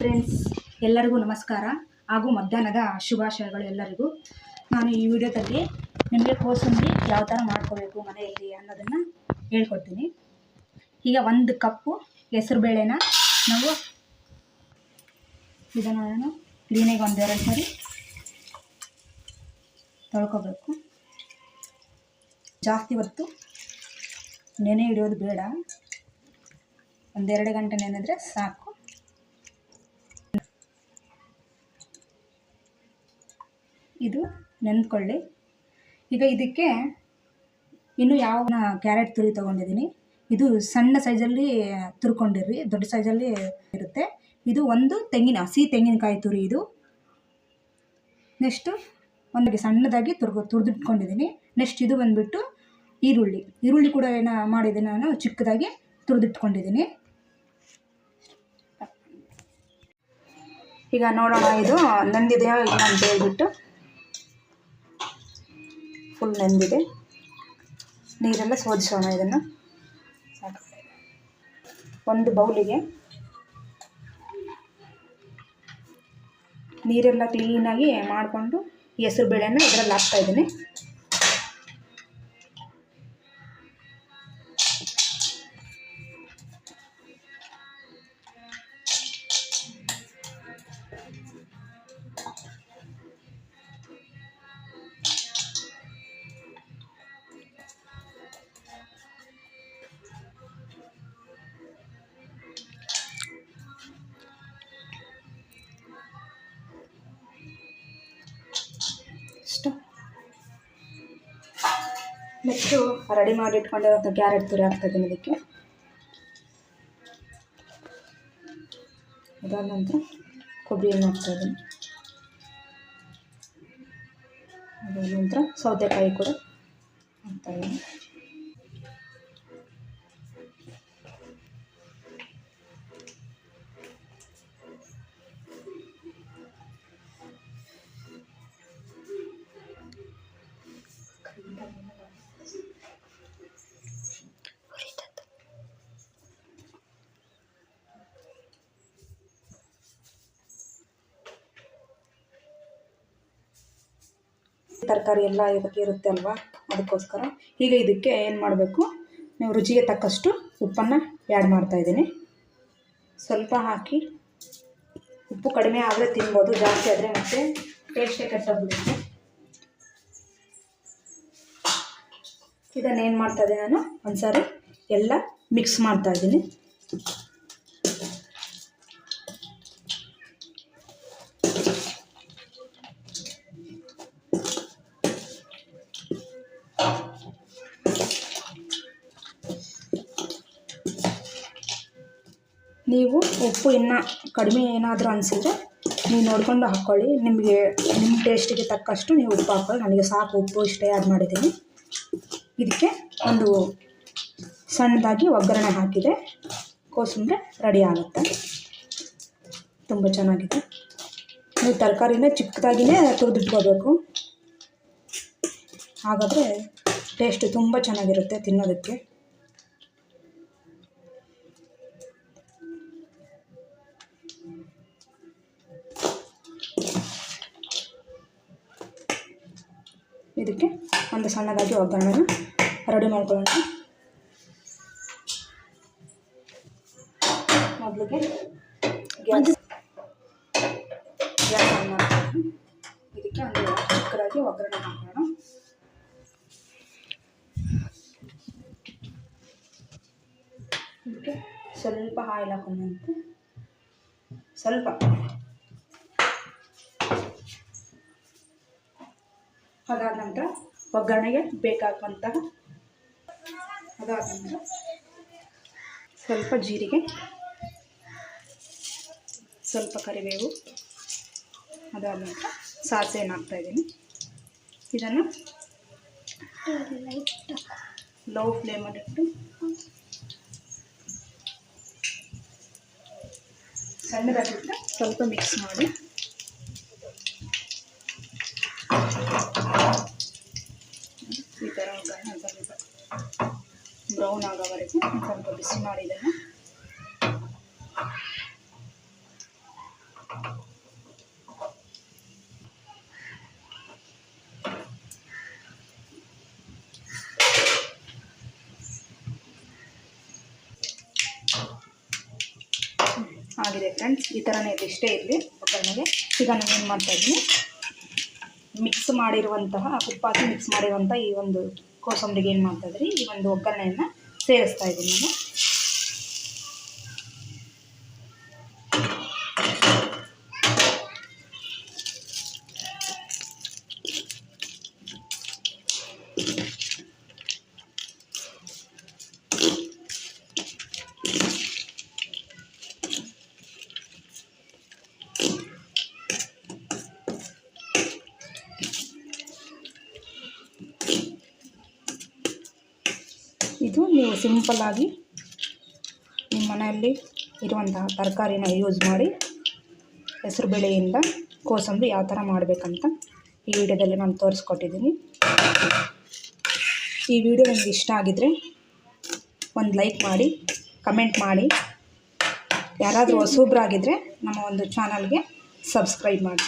Friends ಎಲ್ಲರಿಗೂ ನಮಸ್ಕಾರ ಹಾಗೂ ಮಧ್ಯಾಹ್ನದ ಶುಭಾಶಯಗಳು ಎಲ್ಲರಿಗೂ. ನಾನು ಈ ವಿಡಿಯೋದಲ್ಲಿ ನಿಮಗೆ ಕೋಸಂಬರಿ ಯಾವ ಥರ ಮಾಡ್ಕೋಬೇಕು ಮನೆಯಲ್ಲಿ ಅನ್ನೋದನ್ನು ಹೇಳ್ಕೊಡ್ತೀನಿ. ಈಗ ಒಂದು ಕಪ್ಪು ಹೆಸರು ಬೇಳೆನ ನಾವು ಇದನ್ನು ಕ್ಲೀನಾಗಿ ಒಂದು ಎರಡು ಸರಿ ತೊಳ್ಕೋಬೇಕು. ಜಾಸ್ತಿ ಹೊತ್ತು ನೆನೆ ಹಿಡಿಯೋದು ಬೇಡ. ಒಂದೆರಡು ಗಂಟೆ ನೆನೆದ್ರೆ ಸಾಕು. ಇದು ನೆಂದ್ಕೊಳ್ಳಿ ಈಗ ಇದಕ್ಕೆ ಇನ್ನು ಯಾವ ಕ್ಯಾರೆಟ್ ತುರಿ ತೊಗೊಂಡಿದ್ದೀನಿ. ಇದು ಸಣ್ಣ ಸೈಜಲ್ಲಿ ತುರ್ಕೊಂಡಿರ್ರಿ, ದೊಡ್ಡ ಸೈಜಲ್ಲಿ ಇರುತ್ತೆ. ಇದು ಒಂದು ತೆಂಗಿನ, ಹಸಿ ತೆಂಗಿನಕಾಯಿ ತುರಿ ಇದು. ನೆಕ್ಸ್ಟು ಒಂದು ಸಣ್ಣದಾಗಿ ತುರ್ಗು, ತುರಿದಿಟ್ಕೊಂಡಿದ್ದೀನಿ. ನೆಕ್ಸ್ಟ್ ಇದು ಬಂದುಬಿಟ್ಟು ಈರುಳ್ಳಿ. ಈರುಳ್ಳಿ ಕೂಡ ಏನು ಮಾಡಿದ್ದೀನಿ ನಾನು, ಚಿಕ್ಕದಾಗಿ ತುರಿದಿಟ್ಕೊಂಡಿದ್ದೀನಿ. ಈಗ ನೋಡೋಣ, ಇದು ನಂದಿದೆಯೋ ಇಲ್ಲ ಅಂತ ಹೇಳ್ಬಿಟ್ಟು ಫುಲ್ ನೆಂದಿದೆ. ನೀರೆಲ್ಲ ಸೋದಿಸೋಣ ಇದನ್ನು. ಒಂದು ಬೌಲಿಗೆ. ನೀರೆಲ್ಲ ಕ್ಲೀನಾಗಿ ಮಾಡಿಕೊಂಡು ಹೆಸರು ಬೇಳೆನ ಇದರಲ್ಲಿ ಹಾಕ್ತಾ ನೆಕ್ಸ್ಟು ರೆಡಿ ಮಾಡಿ ಇಟ್ಕೊಂಡಿರೋಂಥ ಕ್ಯಾರೆಟ್ ತುರಿ ಹಾಕ್ತಾ ಇದ್ದೀನಿ ಇದಕ್ಕೆ. ಅದಾದ ನಂತರ ಕೊಬ್ಬರಿ ಹಾಕ್ತಾ ಇದ್ದೀನಿ ಅದಾದ ನಂತರ ಸೌತೆಕಾಯಿ ಕೂಡ ಹಾಕ್ತಾ ತರಕಾರಿ ಎಲ್ಲ ಇರುತ್ತೆ ಅಲ್ವಾ? ಅದಕ್ಕೋಸ್ಕರ. ಈಗ ಇದಕ್ಕೆ ಏನು ಮಾಡಬೇಕು? ನೀವು ರುಚಿಗೆ ತಕ್ಕಷ್ಟು ಉಪ್ಪನ್ನು ಆ್ಯಡ್ ಮಾಡ್ತಾಯಿದ್ದೀನಿ ಸ್ವಲ್ಪ ಹಾಕಿ. ಉಪ್ಪು ಕಡಿಮೆ ಆದರೆ ತಿನ್ಬೋದು, ಜಾಸ್ತಿ ಆದರೆ ಮತ್ತೆ ಟೇಸ್ಟೇ ಕೆಟ್ಟೋಗ್ಬಿಡುತ್ತೆ. ಏನು ಮಾಡ್ತಾಯಿದ್ದೀನಿ ನಾನು? ಒಂದ್ಸಾರಿ ಎಲ್ಲ ಮಿಕ್ಸ್ ಮಾಡ್ತಾಯಿದ್ದೀನಿ ನೀವು ಉಪ್ಪು ಇನ್ನು ಕಡಿಮೆ ಏನಾದರೂ ಅನಿಸಿದ್ರೆ ನೀವು ನೋಡಿಕೊಂಡು ಹಾಕ್ಕೊಳ್ಳಿ. ನಿಮಗೆ ನಿಮ್ಮ ಟೇಸ್ಟಿಗೆ ತಕ್ಕಷ್ಟು ನೀವು ಉಪ್ಪು ಹಾಕ್ಕೊಳ್ಳಿ. ನನಗೆ ಸಾಕು ಉಪ್ಪು, ಇಷ್ಟೇ ಆ್ಯಡ್ ಮಾಡಿದ್ದೀನಿ. ಇದಕ್ಕೆ ಒಂದು ಸಣ್ಣದಾಗಿ ಒಗ್ಗರಣೆ ಹಾಕಿದೆ. ಕೋಸಂಬರಿ ರೆಡಿ ಆಗುತ್ತೆ. ತುಂಬ ಚೆನ್ನಾಗಿದೆ. ನೀವು ತರಕಾರಿನೇ ಚಿಕ್ಕದಾಗಿಯೇ ತುರಿದಿಟ್ಕೋಬೇಕು. ಹಾಗಾದರೆ ಟೇಸ್ಟ್ ತುಂಬ ಚೆನ್ನಾಗಿರುತ್ತೆ ತಿನ್ನೋದಕ್ಕೆ. ಇದಕ್ಕೆ ಒಂದು ಸಣ್ಣದಾಗಿ ಒಗ್ಗರಣೆನ ರೆಡಿ ಮಾಡ್ಕೊಳ್ಳೋಣ. ಮೊದಲಿಗೆ ಗ್ಯಾಸ್ ಗ್ಯಾಸ್ ಆನ್ ಮಾಡ್ಕೊಳ್ಳೋಣ. ಇದಕ್ಕೆ ಒಂದು ಚಿಕ್ಕದಾಗಿ ಒಗ್ಗರಣೆ ಹಾಕೋಣ. ಇದಕ್ಕೆ ಸ್ವಲ್ಪ ಆಯಿಲ್ ಹಾಕೊಂಡಂತೆ ಸ್ವಲ್ಪ. ಅದಾದ ನಂತರ ಒಗ್ಗರಣೆಗೆ ಬೇಕಾಗುವಂತಹ ಅದಾದ ನಂತರ ಸ್ವಲ್ಪ ಜೀರಿಗೆ, ಸ್ವಲ್ಪ ಕರಿಬೇವು, ಅದಾದ ನಂತರ ಸಾಸಿವೆನ ಹಾಕ್ತಾಯಿದ್ದೀನಿ ಇದನ್ನು ಲೋ ಫ್ಲೇಮಲ್ಲಿಟ್ಟು ಸಣ್ಣದಾಗಿಟ್ಟು ಸ್ವಲ್ಪ ಮಿಕ್ಸ್ ಮಾಡಿ ಬ್ರೌನ್ ಆಗೋವರೆಗೂ ಸ್ವಲ್ಪ ಬಿಸಿ ಮಾಡಿದ್ದೇನೆ. ಆಗಿದೆ ಫ್ರೆಂಡ್ಸ್ ಈ ಥರನೇ ಇದು ಇಷ್ಟೇ ಇರಲಿ ಒಬ್ಬರಿಗೆ ಈಗ ನಾನು ಏನು ಮಾಡ್ತಾ ಇದ್ದೀನಿ? ಮಿಕ್ಸ್ ಮಾಡಿರುವಂತಹ ಉಪ್ಪಾಕಿ ಮಿಕ್ಸ್ ಮಾಡಿರುವಂಥ ಈ ಒಂದು ಕೋಸಂಬರಿಗೆ ಏನು ಮಾಡ್ತಾಯಿದ್ರಿ ಈ ಒಂದು ಒಗ್ಗರಣೆಯನ್ನು ಸೇರಿಸ್ತಾ ಇದ್ದೀನಿ ನಾನು. ನೀವು ಸಿಂಪಲ್ಲಾಗಿ ನಿಮ್ಮ ಮನೆಯಲ್ಲಿ ಇರುವಂತಹ ತರಕಾರಿನ ಯೂಸ್ ಮಾಡಿ ಹೆಸರು ಬೇಳೆಯಿಂದ ಕೋಸಂಬರಿ ಯಾವ ಥರ ಮಾಡಬೇಕಂತ ಈ ವಿಡಿಯೋದಲ್ಲಿ ನಾನು ತೋರಿಸ್ಕೊಟ್ಟಿದ್ದೀನಿ. ಈ ವಿಡಿಯೋ ನಿಮಗೆ ಇಷ್ಟ ಆಗಿದ್ದರೆ ಒಂದು ಲೈಕ್ ಮಾಡಿ, ಕಮೆಂಟ್ ಮಾಡಿ. ಯಾರಾದರೂ ಹೊಸಬ್ರಾಗಿದ್ದರೆ ನಮ್ಮ ಒಂದು ಚಾನಲ್ಗೆ ಸಬ್ಸ್ಕ್ರೈಬ್ ಮಾಡಿ.